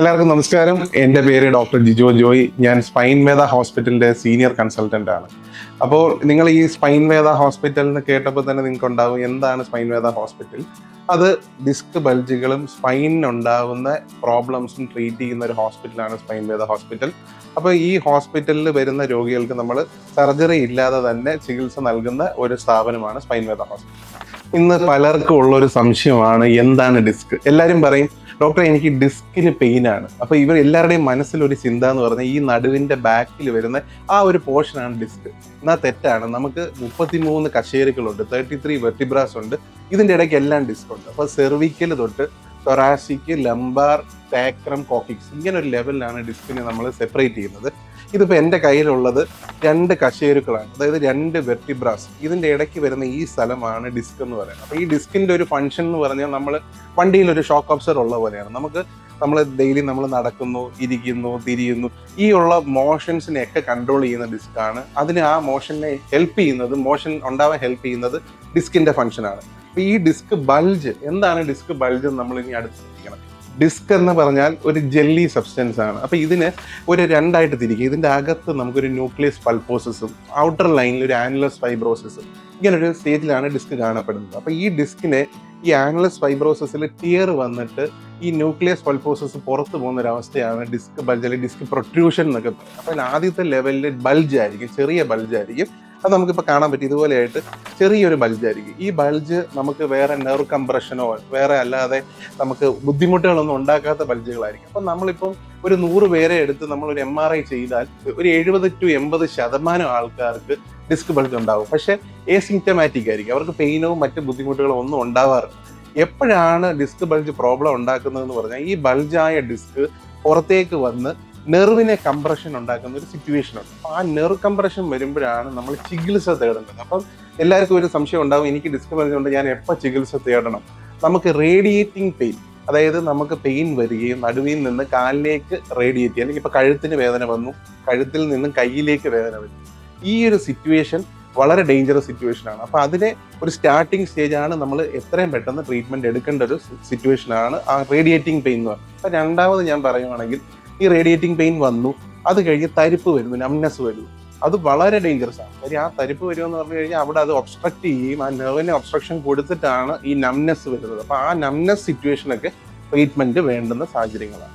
എല്ലാവർക്കും നമസ്കാരം. എന്റെ പേര് ഡോക്ടർ ജിജോ ജോയ്. ഞാൻ സ്പൈൻ വേദ ഹോസ്പിറ്റലിന്റെ സീനിയർ കൺസൾട്ടന്റ് ആണ്. അപ്പോൾ നിങ്ങൾ ഈ സ്പൈൻ വേദ ഹോസ്പിറ്റൽ എന്ന് കേട്ടപ്പോൾ തന്നെ നിങ്ങൾക്ക് ഉണ്ടാവും എന്താണ് സ്പൈൻ വേദ ഹോസ്പിറ്റൽ. അത് ഡിസ്ക് ബൾജുകളും സ്പൈനിനുണ്ടാകുന്ന പ്രോബ്ലംസും ട്രീറ്റ് ചെയ്യുന്ന ഒരു ഹോസ്പിറ്റലാണ് സ്പൈൻ വേദ ഹോസ്പിറ്റൽ. അപ്പോൾ ഈ ഹോസ്പിറ്റലിൽ വരുന്ന രോഗികൾക്ക് നമ്മൾ സർജറി ഇല്ലാതെ തന്നെ ചികിത്സ നൽകുന്ന ഒരു സ്ഥാപനമാണ് സ്പൈൻ വേദ ഹോസ്പിറ്റൽ. ഇന്ന് പലർക്കും ഉള്ളൊരു സംശയമാണ് എന്താണ് ഡിസ്ക്? എല്ലാവരും പറയും ഡോക്ടർ എനിക്ക് ഡിസ്കിന് പെയിൻ ആണ് അപ്പൊ ഇവർ എല്ലാവരുടെയും മനസ്സിലൊരു ചിന്ത എന്ന് പറഞ്ഞാൽ ഈ നടുവിന്റെ ബാക്കിൽ വരുന്ന ആ ഒരു പോർഷനാണ് ഡിസ്ക്. എന്നാൽ തെറ്റാണ്. നമുക്ക് മുപ്പത്തിമൂന്ന് കശേരുക്കളുണ്ട് തേർട്ടി ത്രീ വെർട്ടിബ്രാസ് ഉണ്ട്. ഇതിന്റെ ഇടയ്ക്ക് എല്ലാം ഡിസ്ക് ഉണ്ട് അപ്പോൾ സെർവിക്കൽ തൊട്ട് തൊറാസിക് ലംബാർ സാക്രം കോക്കിക്സ് ഇങ്ങനെ ഒരു ലെവലിലാണ് ഡിസ്കിനെ നമ്മൾ സെപ്പറേറ്റ് ചെയ്യുന്നത്. ഇതിപ്പോൾ എന്റെ കയ്യിലുള്ളത് രണ്ട് കശേരുക്കളാണ്. അതായത് രണ്ട് വെർട്ടിബ്രാസ്. ഇതിന്റെ ഇടയ്ക്ക് വരുന്ന ഈ സ്ഥലമാണ് ഡിസ്ക് എന്ന് പറയുന്നത്. അപ്പോൾ ഈ ഡിസ്കിന്റെ ഒരു ഫംഗ്ഷൻ എന്ന് പറഞ്ഞാൽ നമ്മൾ വണ്ടിയിൽ ഒരു ഷോക്ക് ഓപ്സർ ഉള്ള പോലെയാണ്. നമുക്ക് നമ്മൾ ഡെയിലി നമ്മൾ നടക്കുന്നു ഇരിക്കുന്നു തിരിയുന്നു. ഈ ഉള്ള മോഷൻസിനെ ഒക്കെ കൺട്രോൾ ചെയ്യുന്ന ഡിസ്ക്കാണ് അതിന് ആ മോഷനെ ഹെൽപ്പ് ചെയ്യുന്നത് മോഷൻ ഉണ്ടാവാൻ ഹെൽപ്പ് ചെയ്യുന്നത് ഡിസ്കിന്റെ ഫംഗ്ഷനാണ് അപ്പൊ ഈ ഡിസ്ക് ബൾജ് എന്താണ് ഡിസ്ക് ബൾജ് നമ്മൾ ഇനി അടുത്ത് ശ്രദ്ധിക്കണം ഡിസ്ക് എന്ന് പറഞ്ഞാൽ ഒരു ജെല്ലി സബ്സ്റ്റൻസ് ആണ്. അപ്പൊ ഇതിന് ഒരു രണ്ടായിട്ട് തിരിക്കും ഇതിന്റെ അകത്ത് നമുക്കൊരു ന്യൂക്ലിയസ് പൾപ്പോസസും ഔട്ടർ ലൈനിൽ ഒരു ആനുലസ് ഫൈബ്രോസസും ഇങ്ങനെ ഒരു സ്റ്റേജിലാണ് ഡിസ്ക് കാണപ്പെടുന്നത്. അപ്പൊ ഈ ഡിസ്കിനെ ഈ ആനുലസ് ഫൈബ്രോസസിൽ ടിയർ വന്നിട്ട് ഈ ന്യൂക്ലിയസ് പൾപ്പോസസ് പുറത്തു പോകുന്ന ഒരു അവസ്ഥയാണ് ഡിസ്ക് ബൾജ് അല്ലെങ്കിൽ ഡിസ്ക് പ്രൊട്യൂഷൻ എന്നൊക്കെ പറയും അപ്പോൾ ആദ്യത്തെ ലെവലിൽ ബൾജ് ആയിരിക്കും ചെറിയ ബൾജ് ആയിരിക്കും. അത് നമുക്കിപ്പോൾ കാണാൻ പറ്റും. ഇതുപോലെയായിട്ട് ചെറിയൊരു ബൾജ് ആയിരിക്കും. ഈ ബൾജ് നമുക്ക് വേറെ നെർവ് കംപ്രഷനോ വേറെ അല്ലാതെ നമുക്ക് ബുദ്ധിമുട്ടുകളൊന്നും ഉണ്ടാക്കാത്ത ബൾജുകളായിരിക്കും അപ്പം നമ്മളിപ്പം ഒരു നൂറ് പേരെ എടുത്ത് നമ്മൾ ഒരു എം ആർ ഐ ചെയ്താൽ ഒരു എഴുപത് ടു എൺപത് ശതമാനം ആൾക്കാർക്ക് ഡിസ്ക് ബൾജ് ഉണ്ടാവും. പക്ഷേ എ ഏസിംറ്റമാറ്റിക് ആയിരിക്കും. അവർക്ക് പെയിനോ മറ്റ് ബുദ്ധിമുട്ടുകളോ ഒന്നും ഉണ്ടാവാറില്ല. എപ്പോഴാണ് ഡിസ്ക് ബൾജ് പ്രോബ്ലം ഉണ്ടാക്കുന്നതെന്ന് പറഞ്ഞാൽ ഈ ബൾജായ ഡിസ്ക് പുറത്തേക്ക് വന്ന് നെർവിനെ കംപ്രഷൻ ഉണ്ടാക്കുന്ന ഒരു സിറ്റുവേഷൻ ഉണ്ട്. അപ്പോൾ ആ നെർവ് കംപ്രഷൻ വരുമ്പോഴാണ് നമ്മൾ ചികിത്സ തേടുന്നത് അപ്പം എല്ലാവർക്കും ഒരു സംശയം ഉണ്ടാകും എനിക്ക് ഡിസ്ക് ബൾജ് ഉണ്ട് ഞാൻ എപ്പോൾ ചികിത്സ തേടണം? നമുക്ക് റേഡിയേറ്റിംഗ് പെയിൻ അതായത് നമുക്ക് പെയിൻ വരികയും നടുവിൽ നിന്ന് കാലിലേക്ക് റേഡിയേറ്റ് ചെയ്യാൻ അല്ലെങ്കിൽ ഇപ്പോൾ കഴുത്തിന് വേദന വന്നു കഴുത്തിൽ നിന്നും കയ്യിലേക്ക് വേദന വരും ഈ ഒരു സിറ്റുവേഷൻ വളരെ ഡേഞ്ചറസ് സിറ്റുവേഷൻ ആണ്. അപ്പോൾ അതിനെ ഒരു സ്റ്റാർട്ടിംഗ് സ്റ്റേജ് ആണ് നമ്മൾ എത്രയും പെട്ടെന്ന് ട്രീറ്റ്മെന്റ് എടുക്കേണ്ട ഒരു സിറ്റുവേഷൻ ആണ് ആ റേഡിയേറ്റിംഗ് പെയിൻ എന്ന് പറയുന്നത്. രണ്ടാമത് ഞാൻ പറയുവാണെങ്കിൽ ഈ റേഡിയേറ്റിംഗ് പെയിൻ വന്നു. അത് കഴിഞ്ഞ് തരിപ്പ് വരുന്നു നംനെസ് വരുന്നു അത് വളരെ ഡേഞ്ചറസ് ആണ്. കാര്യം ആ തരിപ്പ് വരുമെന്ന് പറഞ്ഞു കഴിഞ്ഞാൽ അവിടെ അത് ഒബ്സ്ട്രക്ട് ചെയ്യും ആ നെർവിനെ ഒബ്സ്ട്രക്ഷൻ കൊടുത്തിട്ടാണ് ഈ നംനസ് വരുന്നത്. അപ്പോൾ ആ നംനെസ് സിറ്റുവേഷനൊക്കെ ട്രീറ്റ്മെന്റ് വേണ്ടുന്ന സാഹചര്യങ്ങളാണ്.